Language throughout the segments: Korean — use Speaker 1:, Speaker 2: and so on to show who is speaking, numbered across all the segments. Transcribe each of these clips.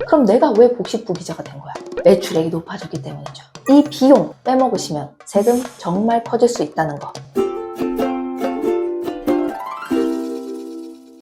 Speaker 1: 그럼 내가 왜 복식 부기자가 된 거야? 매출액이 높아졌기 때문이죠. 이 비용 빼먹으시면 세금 정말 커질 수 있다는 거.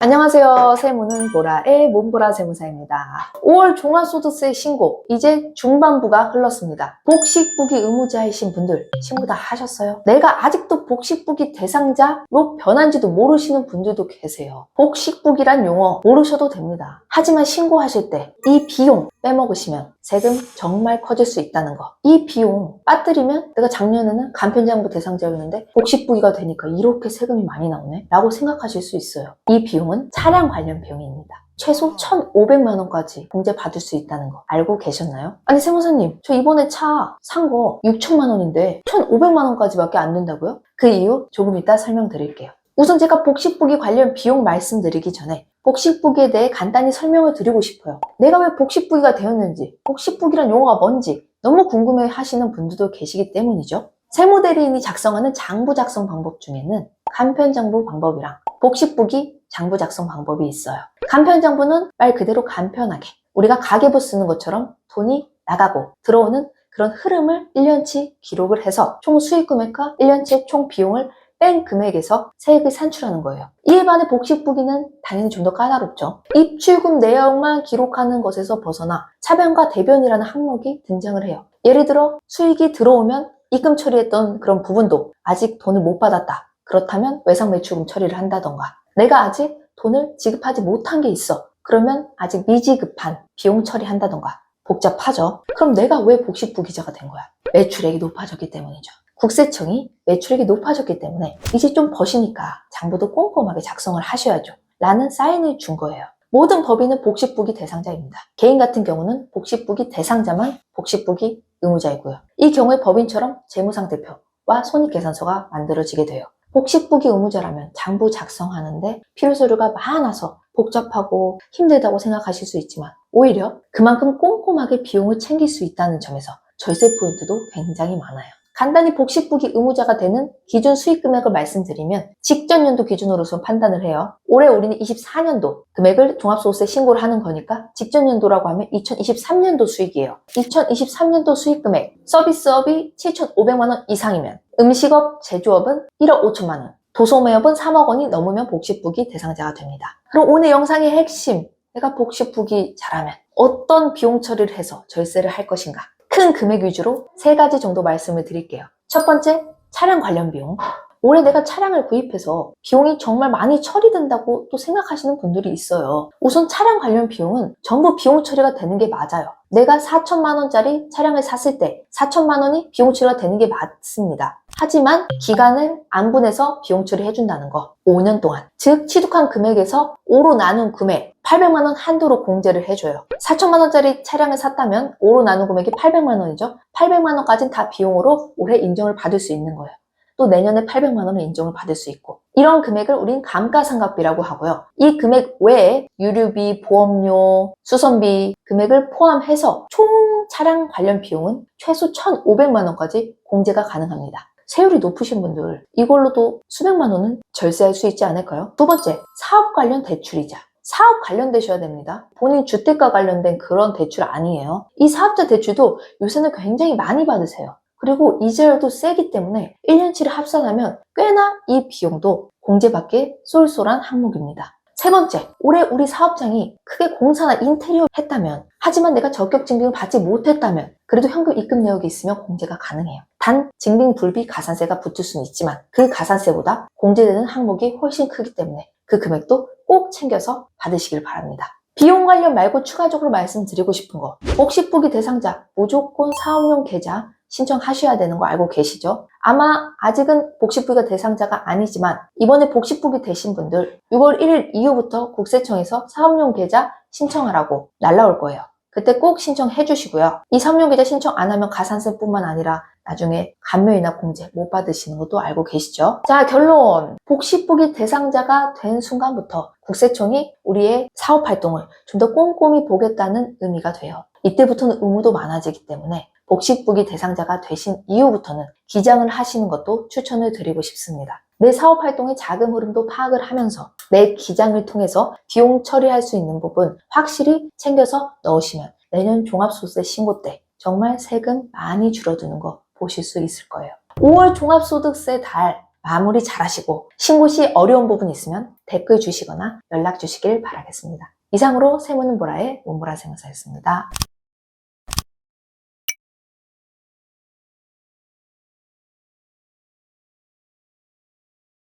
Speaker 1: 안녕하세요. 세무는 보라의 몸보라 세무사입니다. 5월 종합소득세 신고, 이제 중반부가 흘렀습니다. 복식부기 의무자이신 분들, 신고 다 하셨어요? 내가 아직도 복식부기 대상자로 변한지도 모르시는 분들도 계세요. 복식부기란 용어 모르셔도 됩니다. 하지만 신고하실 때 이 비용 빼먹으시면 세금 정말 커질 수 있다는 거. 이 비용 빠뜨리면 내가 작년에는 간편장부 대상자였는데 복식부기가 되니까 이렇게 세금이 많이 나오네? 라고 생각하실 수 있어요. 이 비용은 차량 관련 비용입니다. 최소 1,500만 원까지 공제 받을 수 있다는 거 알고 계셨나요? 아니 세무사님 저 이번에 차 산 거 6천만 원인데 1,500만 원까지밖에 안 된다고요? 그 이유 조금 이따 설명드릴게요. 우선 제가 복식부기 관련 비용 말씀드리기 전에 복식부기에 대해 간단히 설명을 드리고 싶어요. 내가 왜 복식부기가 되었는지, 복식부기란 용어가 뭔지 너무 궁금해 하시는 분들도 계시기 때문이죠. 세무대리인이 작성하는 장부 작성 방법 중에는 간편장부 방법이랑 복식부기 장부 작성 방법이 있어요. 간편 장부는 말 그대로 간편하게 우리가 가계부 쓰는 것처럼 돈이 나가고 들어오는 그런 흐름을 1년치 기록을 해서 총 수익 금액과 1년치 총 비용을 뺀 금액에서 세액을 산출하는 거예요. 이에 반해 복식부기는 당연히 좀 더 까다롭죠. 입출금 내역만 기록하는 것에서 벗어나 차변과 대변이라는 항목이 등장을 해요. 예를 들어 수익이 들어오면 입금 처리했던 그런 부분도 아직 돈을 못 받았다. 그렇다면 외상 매출금 처리를 한다던가 내가 아직 돈을 지급하지 못한 게 있어. 그러면 아직 미지급한 비용 처리한다던가 복잡하죠. 그럼 내가 왜 복식부 기자가 된 거야? 매출액이 높아졌기 때문이죠. 국세청이 매출액이 높아졌기 때문에 이제 좀 버시니까 장부도 꼼꼼하게 작성을 하셔야죠. 라는 사인을 준 거예요. 모든 법인은 복식부기 대상자입니다. 개인 같은 경우는 복식부기 대상자만 복식부기 의무자이고요. 이 경우에 법인처럼 재무상대표와 손익계산서가 만들어지게 돼요. 복식부기 의무자라면 장부 작성하는데 필요 서류가 많아서 복잡하고 힘들다고 생각하실 수 있지만 오히려 그만큼 꼼꼼하게 비용을 챙길 수 있다는 점에서 절세 포인트도 굉장히 많아요. 간단히 복식부기 의무자가 되는 기준 수익 금액을 말씀드리면 직전 연도 기준으로 좀 판단을 해요. 올해 우리는 24년도 금액을 종합소득세 신고를 하는 거니까 직전 연도라고 하면 2023년도 수익이에요. 2023년도 수익 금액 서비스업이 7,500만 원 이상이면 음식업, 제조업은 1억 5천만 원, 도소매업은 3억 원이 넘으면 복식부기 대상자가 됩니다. 그럼 오늘 영상의 핵심, 내가 복식부기 잘하면 어떤 비용 처리를 해서 절세를 할 것인가? 큰 금액 위주로 세 가지 정도 말씀을 드릴게요. 첫 번째, 차량 관련 비용. 올해 내가 차량을 구입해서 비용이 정말 많이 처리된다고 또 생각하시는 분들이 있어요. 우선 차량 관련 비용은 전부 비용 처리가 되는 게 맞아요. 내가 4천만 원짜리 차량을 샀을 때 4천만 원이 비용 처리가 되는 게 맞습니다. 하지만 기간을 안분해서 비용 처리해 준다는 거. 5년 동안. 즉 취득한 금액에서 5로 나눈 금액 800만 원 한도로 공제를 해줘요. 4천만 원짜리 차량을 샀다면 5로 나눈 금액이 800만 원이죠. 800만 원까지는 다 비용으로 올해 인정을 받을 수 있는 거예요. 또 내년에 800만 원을 인정을 받을 수 있고. 이런 금액을 우린 감가상각비라고 하고요. 이 금액 외에 유류비, 보험료, 수선비 금액을 포함해서 총 차량 관련 비용은 최소 1,500만 원까지 공제가 가능합니다. 세율이 높으신 분들 이걸로도 수백만 원은 절세할 수 있지 않을까요? 두 번째, 사업 관련 대출이자. 사업 관련되셔야 됩니다. 본인 주택과 관련된 그런 대출 아니에요. 이 사업자 대출도 요새는 굉장히 많이 받으세요. 그리고 이자율도 세기 때문에 1년치를 합산하면 꽤나 이 비용도 공제받기에 쏠쏠한 항목입니다. 세 번째, 올해 우리 사업장이 크게 공사나 인테리어 했다면, 하지만 내가 적격 증빙을 받지 못했다면, 그래도 현금 입금 내역이 있으면 공제가 가능해요. 단, 증빙 불비 가산세가 붙을 수는 있지만, 그 가산세보다 공제되는 항목이 훨씬 크기 때문에 그 금액도 꼭 챙겨서 받으시길 바랍니다. 비용 관련 말고 추가적으로 말씀드리고 싶은 거, 복식부기 대상자, 무조건 사업용 계좌 신청하셔야 되는 거 알고 계시죠? 아마 아직은 복식부기가 대상자가 아니지만 이번에 복식부기 되신 분들 6월 1일 이후부터 국세청에서 사업용 계좌 신청하라고 날라올 거예요. 그때 꼭 신청해 주시고요. 이 사업용 계좌 신청 안 하면 가산세뿐만 아니라 나중에 감면이나 공제 못 받으시는 것도 알고 계시죠? 자, 결론. 복식부기 대상자가 된 순간부터 국세청이 우리의 사업 활동을 좀 더 꼼꼼히 보겠다는 의미가 돼요. 이때부터는 의무도 많아지기 때문에 복식부기 대상자가 되신 이후부터는 기장을 하시는 것도 추천을 드리고 싶습니다. 내 사업 활동의 자금 흐름도 파악을 하면서 내 기장을 통해서 비용 처리할 수 있는 부분 확실히 챙겨서 넣으시면 내년 종합소득세 신고 때 정말 세금 많이 줄어드는 거 보실 수 있을 거예요. 5월 종합소득세 달 마무리 잘 하시고 신고 시 어려운 부분 있으면 댓글 주시거나 연락 주시길 바라겠습니다. 이상으로 세무는 보라의 문보라 세무사였습니다.